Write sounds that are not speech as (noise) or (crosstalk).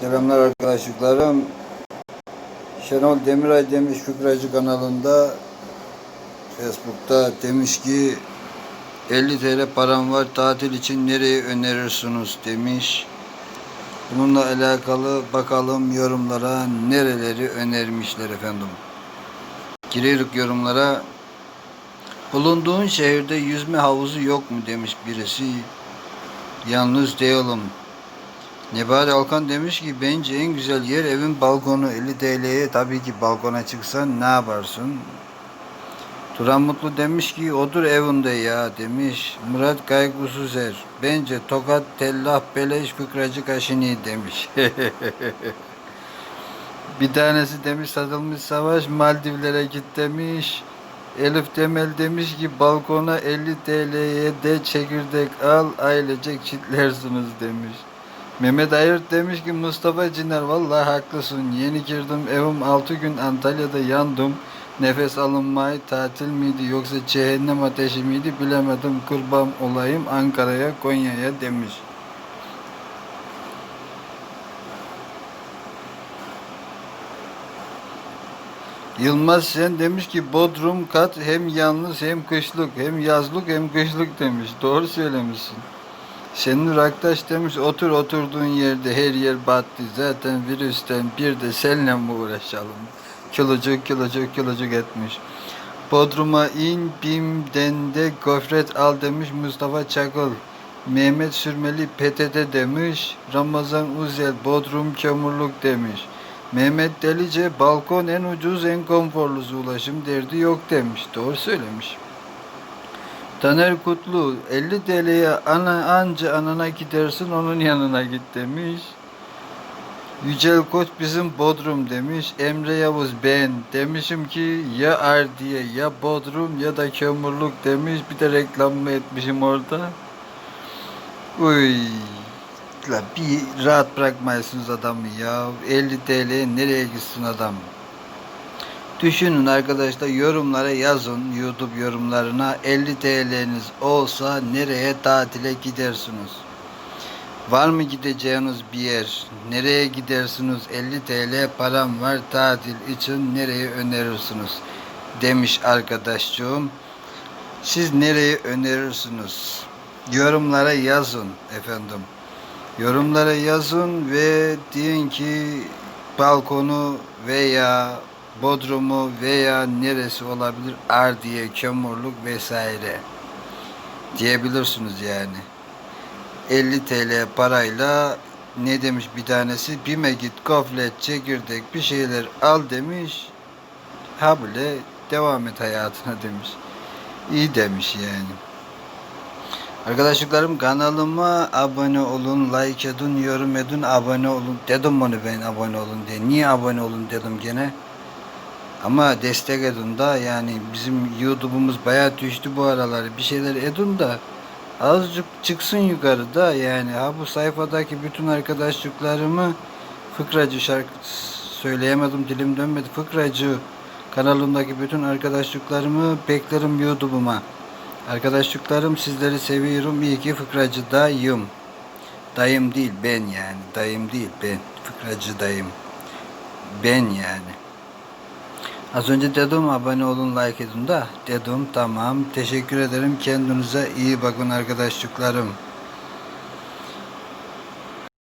Selamlar arkadaşlıklarım. Şenol Demiray demiş Fıkracı kanalında Facebook'ta demiş ki 50 TL param var tatil için nereye önerirsiniz demiş. Bununla alakalı bakalım yorumlara nereleri önermişler efendim. Giriyoruz yorumlara. Bulunduğun şehirde yüzme havuzu yok mu demiş birisi. Yalnız değilim. Nebati Alkan demiş ki bence en güzel yer evin balkonu 50 TL'ye tabii ki balkona çıksan ne yaparsın? Turan Mutlu demiş ki odur evinde ya demiş. Murat Kaygısız Er bence Tokat Tellah Beleş Fıkracı Kaşini demiş. (laughs) Bir tanesi demiş satılmış savaş Maldivlere git demiş. Elif Temel demiş ki balkona 50 TL'ye de çekirdek al ailecek çitlersiniz demiş. Mehmet Ayırt demiş ki Mustafa Ciner vallahi haklısın. Yeni girdim evim 6 gün Antalya'da yandım. Nefes alınmayı tatil miydi yoksa cehennem ateşi miydi bilemedim. Kurban olayım Ankara'ya Konya'ya demiş. Yılmaz Sen demiş ki Bodrum kat hem yalnız hem kışlık hem yazlık hem kışlık demiş. Doğru söylemişsin. Şenur Aktaş demiş otur oturduğun yerde her yer battı. Zaten virüsten bir de seninle mi uğraşalım? Kilocu kilocu kilocu etmiş. Bodrum'a in Bim'den de gofret al demiş Mustafa Çakıl. Mehmet Sürmeli PTT demiş. Ramazan Uzel Bodrum kömürlük demiş. Mehmet Delice balkon en ucuz en konforlusu ulaşım derdi yok demiş. Doğru söylemiş. Taner Kutlu 50 TL'ye ana anca anana gidersin onun yanına git demiş. Yücel Koç bizim Bodrum demiş. Emre Yavuz ben demişim ki ya Ardiye ya Bodrum ya da kömürlük demiş. Bir de reklamımı etmişim orada. Uy. La bir rahat bırakmayasınız adamı ya. 50 TL nereye gitsin adam? Düşünün arkadaşlar yorumlara yazın YouTube yorumlarına 50 TL'niz olsa nereye tatile gidersiniz? Var mı gideceğiniz bir yer? Nereye gidersiniz? 50 TL param var tatil için nereye önerirsiniz? Demiş arkadaşçığım. Siz nereye önerirsiniz? Yorumlara yazın efendim. Yorumlara yazın ve deyin ki balkonu veya Bodrumu veya neresi olabilir? Ardiye, Kömürlük vesaire diyebilirsiniz yani. 50 TL parayla ne demiş bir tanesi? Bime git goflet çekirdek bir şeyler al demiş. Ha bile devam et hayatına (laughs) demiş. İyi demiş yani. Arkadaşlarım kanalıma abone olun like edin yorum edin abone olun. Dedim onu ben abone olun diye. Niye abone olun dedim gene ama destek edin da yani bizim YouTube'umuz bayağı düştü bu aralar. Bir şeyler edin da azıcık çıksın yukarıda yani ha bu sayfadaki bütün arkadaşlıklarımı fıkracı şarkı söyleyemedim dilim dönmedi. Fıkracı kanalımdaki bütün arkadaşlıklarımı beklerim YouTube'uma. Arkadaşlıklarım sizleri seviyorum. İyi ki fıkracı dayım. Dayım değil ben yani dayım değil ben. Fıkracı dayım. Ben yani Az önce dedim abone olun like edin da. Dedim tamam. Teşekkür ederim. Kendinize iyi bakın arkadaşlıklarım.